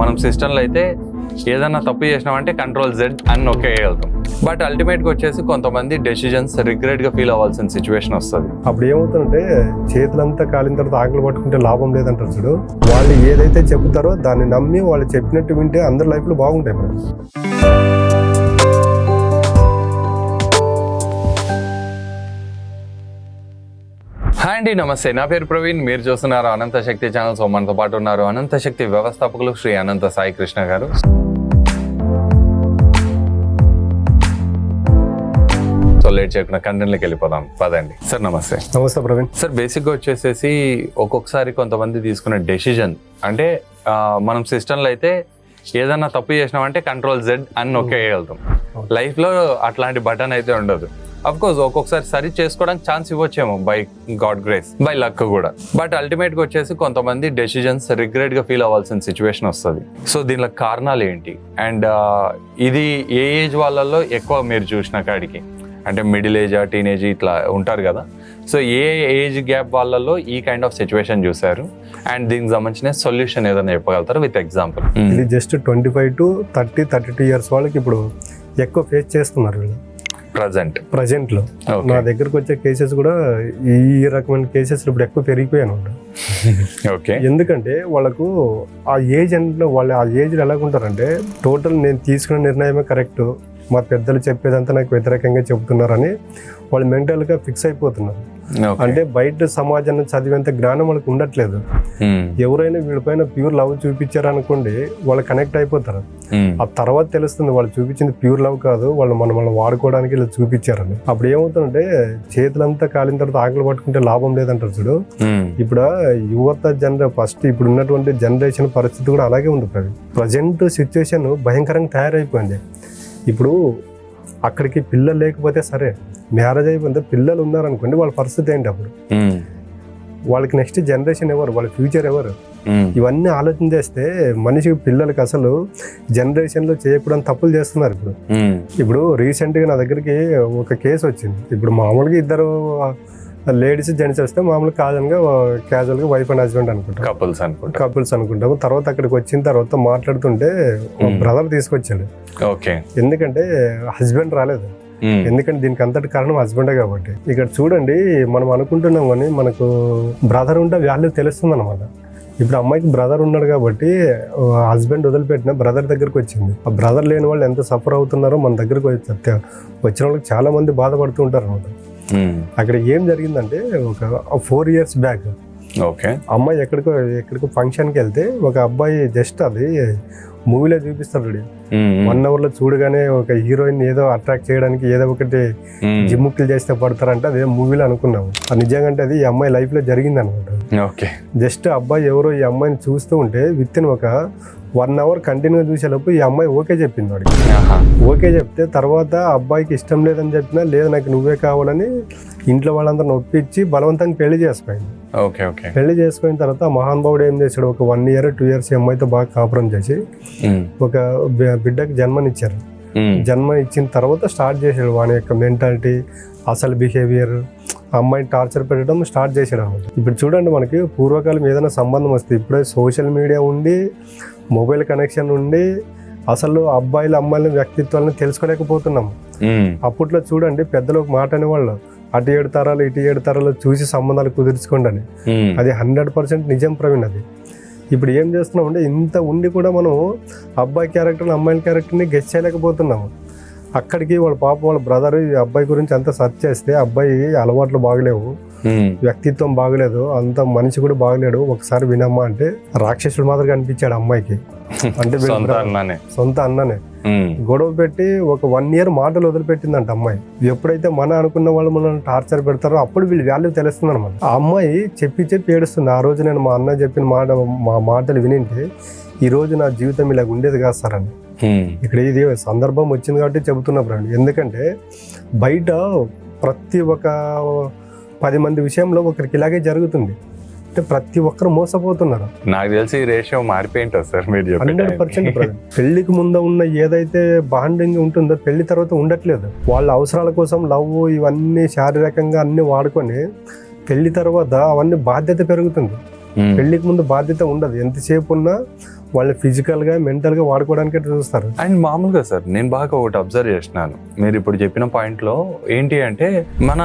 మనం సిస్టంలో అయితే ఏదైనా తప్పు చేసినామంటే కంట్రోల్ జెడ్ అని నొక్కేయగలుగుతాం బట్ అల్టిమేట్గా వచ్చేసి కొంతమంది డెసిజన్స్ రిగ్రెట్గా ఫీల్ అవ్వాల్సిన సిచ్యువేషన్ వస్తుంది. అప్పుడు ఏమవుతుందంటే చేతులంతా కాలిన తర్వాత ఆకలి పట్టుకుంటే లాభం లేదంటారు చూడు. వాళ్ళు ఏదైతే చెప్తారో దాన్ని నమ్మి వాళ్ళు చెప్పినట్టు వింటే అందరి లైఫ్లో బాగుంటాయి హాయ్ అండి నమస్తే. నా పేరు ప్రవీణ్. మీరు చూస్తున్నారు అనంత శక్తి ఛానల్. సో మనతో పాటు ఉన్నారు అనంత శక్తి వ్యవస్థాపకులు శ్రీ అనంత సాయి కృష్ణ గారు. సో లేట్ చేయకుండా కంటెంట్లోకి వెళ్ళిపోదాం. పదండి. సార్ నమస్తే. నమస్తే ప్రవీణ్. సార్ బేసిక్గా వచ్చేసేసి ఒక్కొక్కసారి కొంతమంది తీసుకునే డెసిజన్ అంటే మనం సిస్టంలో అయితే ఏదైనా తప్పు చేసినామంటే కంట్రోల్ జెడ్ అని నొక్కేయగలుగుతాం. లైఫ్లో అట్లాంటి బటన్ అయితే ఉండదు. కోర్స్ ఒక్కొక్కసారి సరి చేసుకోవడానికి chance ఇవ్వచ్చేమో by God grace by luck కూడా. బట్ అల్టిమేట్గా వచ్చేసి కొంతమంది డెసిజన్స్ రిగ్రెట్గా ఫీల్ అవ్వాల్సిన సిచ్యువేషన్ వస్తుంది. సో దీనికి కారణాలు ఏంటి? అండ్ ఇది ఏ ఏజ్ వాళ్ళల్లో ఎక్కువ మీరు చూసిన కాడికి? అంటే మిడిల్ ఏజ్ టీనేజ్ ఇట్లా ఉంటారు కదా. సో ఏ ఏజ్ గ్యాప్ వాళ్ళలో ఈ కైండ్ ఆఫ్ సిచ్యువేషన్ చూసారు అండ్ దీనికి సంబంధించిన సొల్యూషన్ ఏదైనా చెప్పగలుగుతారు విత్ ఎగ్జాంపుల్ ఇది just twenty five to thirty thirty two years వాళ్ళకి ఇప్పుడు ఎక్కువ ఫేస్ చేస్తున్నారు వీళ్ళు. ప్రజెంట్ ప్రజెంట్లో నా దగ్గరకు వచ్చే కేసెస్ కూడా ఈ రకమైన కేసెస్ ఇప్పుడు ఎక్కువ పెరిగిపోయాను. ఓకే ఎందుకంటే వాళ్ళకు ఆ ఏజ్ అంటే వాళ్ళు ఆ ఏజ్లో ఎలాగుంటారంటే టోటల్ నేను తీసుకున్న నిర్ణయమే కరెక్ట్ మా పెద్దలు చెప్పేదంతా నాకు వ్యతిరేకంగా చెబుతున్నారని వాళ్ళు మెంటల్గా ఫిక్స్ అయిపోతున్నారు. అంటే బయట సమాజాన్ని చదివేంత జ్ఞానం వాళ్ళకి ఉండట్లేదు. ఎవరైనా వీళ్ళపైన ప్యూర్ లవ్ చూపించారు అనుకోండి వాళ్ళు కనెక్ట్ అయిపోతారు. ఆ తర్వాత తెలుస్తుంది వాళ్ళు చూపించింది ప్యూర్ లవ్ కాదు వాళ్ళు మనం మనం వాడుకోవడానికి ఇలా చూపించారని. అప్పుడు ఏమవుతుందంటే చేతులంతా కాలిన తర్వాత ఆకలి పట్టుకుంటే లాభం లేదంటారు చూడు. ఇప్పుడు యువత జనర ఫస్ట్ ఇప్పుడు ఉన్నటువంటి జనరేషన్ పరిస్థితి కూడా అలాగే ఉంది ప్రజెంట్ సిచ్యువేషన్ భయంకరంగా తయారైపోయింది. ఇప్పుడు అక్కడికి పిల్లలు లేకపోతే సరే మ్యారేజ్ అయిపోతే పిల్లలు ఉన్నారనుకోండి వాళ్ళ పరిస్థితి ఏంటి అప్పుడు? వాళ్ళకి నెక్స్ట్ జనరేషన్ ఎవరు? వాళ్ళ ఫ్యూచర్ ఎవరు? ఇవన్నీ ఆలోచన చేస్తే మనిషికి పిల్లలకి అసలు జనరేషన్లో చేయకూడని తప్పులు చేస్తున్నారు ఇప్పుడు. ఇప్పుడు రీసెంట్గా నా దగ్గరికి ఒక కేసు వచ్చింది. ఇప్పుడు మామూలుగా ఇద్దరు లేడీస్ జెంట్స్ వస్తే మామూలుగా కాజన్గా క్యాజువల్గా వైఫ్ అండ్ హస్బెండ్ అనుకుంటాం. కపుల్స్ అనుకుంటా. కపుల్స్ అనుకుంటాము. తర్వాత అక్కడికి వచ్చిన తర్వాత మాట్లాడుతుంటే Hmm. బ్రదర్ తీసుకొచ్చాడు. ఓకే ఎందుకంటే హస్బెండ్ రాలేదు. ఎందుకంటే దీనికి అంతటి కారణం హస్బెండే కాబట్టి. ఇక్కడ చూడండి మనం అనుకుంటున్నాం కానీ మనకు బ్రదర్ ఉంటే వాల్యూ తెలుస్తుంది అనమాట ఇప్పుడు అమ్మాయికి బ్రదర్ ఉన్నాడు కాబట్టి హస్బెండ్ వదిలిపెట్టిన బ్రదర్ దగ్గరికి వచ్చింది. ఆ బ్రదర్ లేని వాళ్ళు ఎంత సఫర్ అవుతున్నారో మన దగ్గరకు వచ్చి వచ్చిన వాళ్ళకి చాలా మంది బాధపడుతూ ఉంటారు అనమాట అక్కడ ఏం జరిగిందంటే ఒక ఫోర్ ఇయర్స్ బ్యాక్ ఓకే అమ్మాయి ఎక్కడికో ఎక్కడికో ఫంక్షన్కి వెళ్తే ఒక అబ్బాయి జస్ట్ అది మూవీలో చూపిస్తాడు వన్ అవర్లో చూడగానే ఒక హీరోయిన్ ఏదో అట్రాక్ట్ చేయడానికి ఏదో ఒకటి జిమ్ముక్కులు చేస్తే పడతారంటే అదే మూవీలో అనుకున్నాము. అది నిజంగా అంటే అది ఈ అమ్మాయి లైఫ్లో జరిగింది అనమాట ఓకే జస్ట్ అబ్బాయి ఎవరో ఈ అమ్మాయిని చూస్తూ ఉంటే విత్ ఇన్ ఒక వన్ అవర్ కంటిన్యూ చూసేలోపు ఈ అమ్మాయి ఓకే చెప్పింది వాడికి. ఓకే చెప్తే తర్వాత అబ్బాయికి ఇష్టం లేదని చెప్పినా లేదు నాకు నువ్వే కావాలని ఇంట్లో వాళ్ళందరిని ఒప్పించి బలవంతంగా పెళ్ళి చేసుకుంది ఓకే ఓకే. పెళ్ళి చేసుకున్న తర్వాత మహానుభావుడు ఏం చేశాడు? ఒక వన్ ఇయర్ టూ ఇయర్స్ అమ్మాయితో బాగా కాపురం చేసి ఒక బిడ్డకి జన్మనిచ్చారు. జన్మ ఇచ్చిన తర్వాత స్టార్ట్ చేశాడు వాని యొక్క మెంటాలిటీ అసలు బిహేవియర్. అమ్మాయిని టార్చర్ పెట్టడం స్టార్ట్ చేశాడు అనమాట ఇప్పుడు చూడండి మనకి పూర్వకాలం ఏదైనా సంబంధం వస్తే ఇప్పుడే సోషల్ మీడియా ఉండి మొబైల్ కనెక్షన్ ఉండి అసలు అబ్బాయిల అమ్మాయిల వ్యక్తిత్వాలను తెలుసుకోలేకపోతున్నాము అప్పట్లో చూడండి పెద్దలు ఒక మాట అనేవాళ్ళు అటు ఏడు తరాలు ఇటు ఏడు తరాలు చూసి సంబంధాలు కుదుర్చుకోండి అని అది హండ్రెడ్ పర్సెంట్ నిజం ప్రవీణ్ అది. ఇప్పుడు ఏం చేస్తున్నాం అంటే ఇంత ఉండి కూడా మనం అబ్బాయి క్యారెక్టర్ని అమ్మాయిల క్యారెక్టర్ని గెస్ చేయలేకపోతున్నాము అక్కడికి వాళ్ళ పాప వాళ్ళ బ్రదర్ ఈ అబ్బాయి గురించి అంతా సెర్చ్ చేస్తే అబ్బాయి అలవాట్లు బాగలేవు. వ్యక్తిత్వం బాగలేదు. అంత మనిషి కూడా బాగలేడు. ఒకసారి వినమ్మా అంటే రాక్షసుడు మాదిరిగా అనిపించాడు అమ్మాయికి. అంటే సొంత అన్నానే. గొడవ పెట్టి ఒక వన్ ఇయర్ మాటలు వదిలిపెట్టిందంట అమ్మాయి. ఎప్పుడైతే మన అనుకున్న వాళ్ళు మనల్ని టార్చర్ పెడతారో అప్పుడు వీళ్ళు వాల్యూ తెలుస్తుంది అనమాట ఆ అమ్మాయి చెప్పి చెప్పి ఏడుస్తుంది. ఆ రోజు నేను మా అన్న చెప్పిన మాట మా మాటలు వినింటే ఈ రోజు నా జీవితం ఇలా ఉండేది కాదు సార్ అని. ఇక్కడ ఇది సందర్భం వచ్చింది కాబట్టి చెబుతున్నా ఫ్రెండ్ ఎందుకంటే బయట ప్రతి ఒక్క పది మంది విషయంలో ఒకరికి ఇలాగే జరుగుతుంది. అంటే ప్రతి ఒక్కరు మోసపోతున్నారు. నాకు తెలిసి రేషియో మారిపోయింటుంది సార్ మీరు హండ్రెడ్ పర్సెంట్ పెళ్ళికి ముందు ఉన్న ఏదైతే బాండింగ్ ఉంటుందో పెళ్ళి తర్వాత ఉండట్లేదు. వాళ్ళ అవసరాల కోసం లవ్ ఇవన్నీ శారీరకంగా అన్ని వాడుకొని పెళ్ళి తర్వాత అవన్నీ బాధ్యత పెరుగుతుంది. పెళ్ళికి ముందు బాధ్యత ఉండదు. ఎంతసేపు ఉన్నా వాళ్ళని ఫిజికల్గా మెంటల్గా వాడుకోవడానికి చూస్తారు. అండ్ మామూలుగా సార్ నేను బాగా ఒకటి అబ్జర్వ్ చేసినాను. మీరు ఇప్పుడు చెప్పిన పాయింట్లో ఏంటి అంటే మన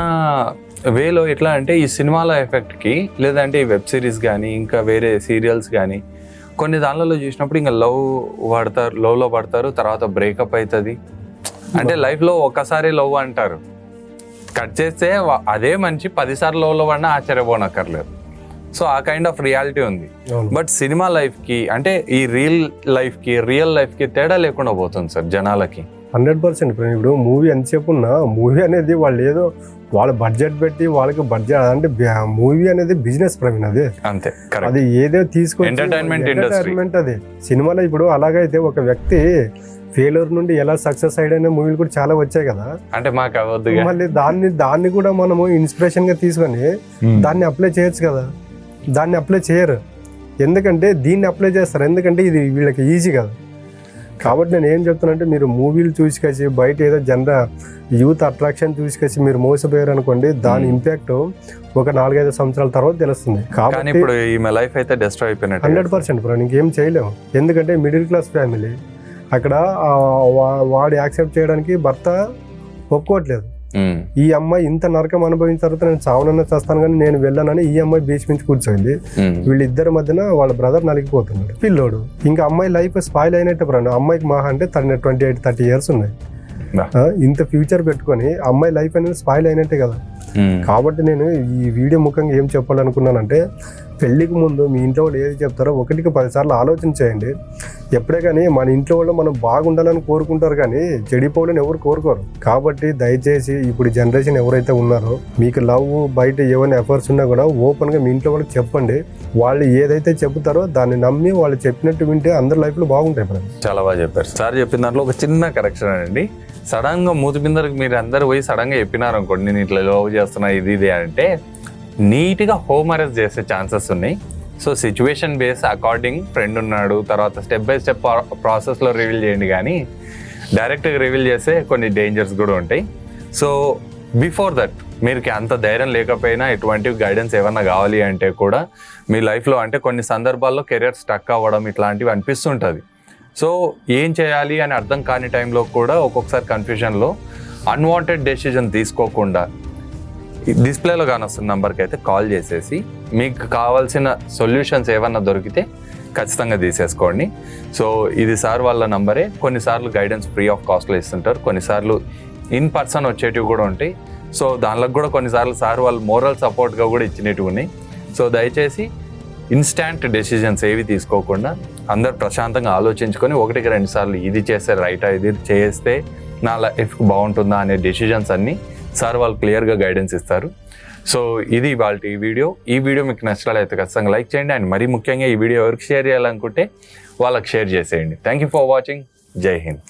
వేలో ఎట్లా అంటే ఈ సినిమాల ఎఫెక్ట్కి లేదంటే ఈ వెబ్ సిరీస్ కానీ ఇంకా వేరే సీరియల్స్ కానీ కొన్ని దానిలలో చూసినప్పుడు ఇంకా లవ్ పడతారు లవ్లో పడతారు తర్వాత బ్రేకప్ అవుతుంది అంటే లైఫ్లో ఒక్కసారి లవ్ అంటారు. కట్ చేస్తే అదే మనిషి పదిసార్లు లవ్లో పడినా ఆశ్చర్యపోనక్కర్లేదు. సో ఆ కైండ్ ఆఫ్ రియాలిటీ ఉంది. బట్ సినిమా లైఫ్కి అంటే ఈ రియల్ లైఫ్కి రియల్ లైఫ్కి తేడా లేకుండా పోతుంది సార్ జనాలకి. Hundred percent. ఇప్పుడు మూవీ ఎంతసేపు ఉన్నా మూవీ అనేది వాళ్ళు ఏదో వాళ్ళ బడ్జెట్ పెట్టి వాళ్ళకి బడ్జెట్ అంటే మూవీ అనేది బిజినెస్ ప్రవీణ్ అది. అంతే కరెక్ట్ అది ఏదో తీసుకొని Entertainment industry. అది. సినిమాలో ఇప్పుడు అలాగైతే ఒక వ్యక్తి ఫెయిల్యూర్ నుండి ఎలా సక్సెస్ అయ్యాడనే మూవీలు కూడా చాలా వచ్చాయి కదా. అంటే మాకు అవద్దుగా మళ్ళీ దాన్ని దాన్ని కూడా మనము ఇన్స్పిరేషన్గా తీసుకొని దాన్ని అప్లై చేయొచ్చు కదా. దాన్ని అప్లై చేయరు. ఎందుకంటే దీన్ని అప్లై చేస్తారు. ఎందుకంటే ఇది వీళ్ళకి ఈజీ కదా. కాబట్టి నేను ఏం చెప్తానంటే మీరు మూవీలు చూసుకొచ్చి బయట ఏదో జనర యూత్ అట్రాక్షన్ చూసుకొచ్చి మీరు మోసపోయారు అనుకోండి దాని ఇంపాక్ట్ ఒక నాలుగైదు సంవత్సరాల తర్వాత తెలుస్తుంది. కాబట్టి ఇప్పుడు ఈమె లైఫ్ అయితే డిస్ట్రాయ్ అయిపోయినట్టు హండ్రెడ్ పర్సెంట్ బ్రో ఇంకేం చేయలేము ఎందుకంటే మిడిల్ క్లాస్ ఫ్యామిలీ అక్కడ వాడు యాక్సెప్ట్ చేయడానికి భర్త ఒప్పుకోవట్లేదు. ఈ అమ్మాయి ఇంత నరకం అనుభవించిన తర్వాత నేను చావనన్నా చేస్తాను కానీ నేను వెళ్ళానని ఈ అమ్మాయి బీచ్ నుంచి కూర్చోయింది. వీళ్ళిద్దరి మధ్యన వాళ్ళ బ్రదర్ నలిగిపోతున్నాడు. పిల్లోడు. ఇంకా అమ్మాయి లైఫ్ స్పాయిల్ అయినట్టు బ్రో అమ్మాయికి మహా అంటే తన ట్వంటీ ఎయిట్ థర్టీ ఇయర్స్ ఉన్నాయి ఇంత ఫ్యూచర్ పెట్టుకొని అమ్మాయి లైఫ్ అనేది స్పాయిల్ అయినట్టే కదా. కాబట్టి నేను ఈ వీడియో ముఖంగా ఏం చెప్పాలనుకున్నానంటే పెళ్ళికి ముందు మీ ఇంట్లో వాళ్ళు ఏది చెప్తారో ఒకటికి పదిసార్లు ఆలోచన చేయండి. ఎప్పుడే కానీ మన ఇంట్లో వాళ్ళు మనం బాగుండాలని కోరుకుంటారు కానీ చెడిపోవాలని ఎవరు కోరుకోరు. కాబట్టి దయచేసి ఇప్పుడు జనరేషన్ ఎవరైతే ఉన్నారో మీకు లవ్ బయట ఏమైనా ఎఫర్ట్స్ ఉన్నా కూడా ఓపెన్గా మీ ఇంట్లో వాళ్ళకి చెప్పండి. వాళ్ళు ఏదైతే చెప్తారో దాన్ని నమ్మి వాళ్ళు చెప్పినట్టు వింటే అందరి లైఫ్లో బాగుంటాయి మనం చాలా బాగా చెప్పారు. సార్ చెప్పిన దాంట్లో ఒక చిన్న కరెక్షన్ అండి. సడన్గా మూతి బిందరికి మీరు అందరు పోయి సడన్గా చెప్పినారు అనుకోండి నేను ఇట్లా లవ్ చేస్తున్నా ఇది ఇది అంటే నీట్గా హోమ్ అరెస్ట్ చేసే ఛాన్సెస్ ఉన్నాయి. So situation base according friend ఉన్నాడు తర్వాత స్టెప్ బై స్టెప్ ప్రాసెస్లో రివీల్ చేయండి కానీ డైరెక్ట్గా రివీల్ చేస్తే కొన్ని డేంజర్స్ కూడా ఉంటాయి. సో బిఫోర్ దట్ మీరు అంత ధైర్యం లేకపోయినా ఎటువంటి గైడెన్స్ ఏమన్నా కావాలి అంటే కూడా మీ లైఫ్లో అంటే కొన్ని సందర్భాల్లో కెరియర్ స్టక్ అవ్వడం ఇట్లాంటివి అనిపిస్తుంటుంది. సో ఏం చేయాలి అని అర్థం కాని టైంలో కూడా ఒక్కొక్కసారి కన్ఫ్యూజన్లో అన్వాంటెడ్ డెసిజన్ తీసుకోకుండా డిస్ప్లేలో కానొస్తున్న నెంబర్కి అయితే కాల్ చేసేసి మీకు కావాల్సిన సొల్యూషన్స్ ఏమన్నా దొరికితే ఖచ్చితంగా తీసేసుకోండి. సో ఇది సార్ వాళ్ళ నంబరే. కొన్నిసార్లు గైడెన్స్ ఫ్రీ ఆఫ్ కాస్ట్లో ఇస్తుంటారు. కొన్నిసార్లు ఇన్ పర్సన్ వచ్చేటివి కూడా ఉంటాయి. సో దానిలో కూడా కొన్నిసార్లు సార్ వాళ్ళు మోరల్ సపోర్ట్గా కూడా ఇచ్చినవి ఉన్నాయి. సో దయచేసి ఇన్స్టాంట్ డెసిజన్స్ ఏవి తీసుకోకుండా అందరు ప్రశాంతంగా ఆలోచించుకొని ఒకటికి రెండు సార్లు ఇది చేస్తే రైటా ఇది చేస్తే నా లైఫ్ బాగుంటుందా అనే డెసిషన్స్ అన్నీ సార్ వాళ్ళు క్లియర్గా గైడెన్స్ ఇస్తారు. సో ఇది వాళ్ళ ఈ వీడియో. ఈ వీడియో మీకు నచ్చినట్లయితే ఖచ్చితంగా లైక్ చేయండి. అండ్ మరీ ముఖ్యంగా ఈ వీడియో ఎవరికి షేర్ చేయాలనుకుంటే వాళ్ళకి షేర్ చేసేయండి. థ్యాంక్ యూ ఫర్ వాచింగ్ జై హింద్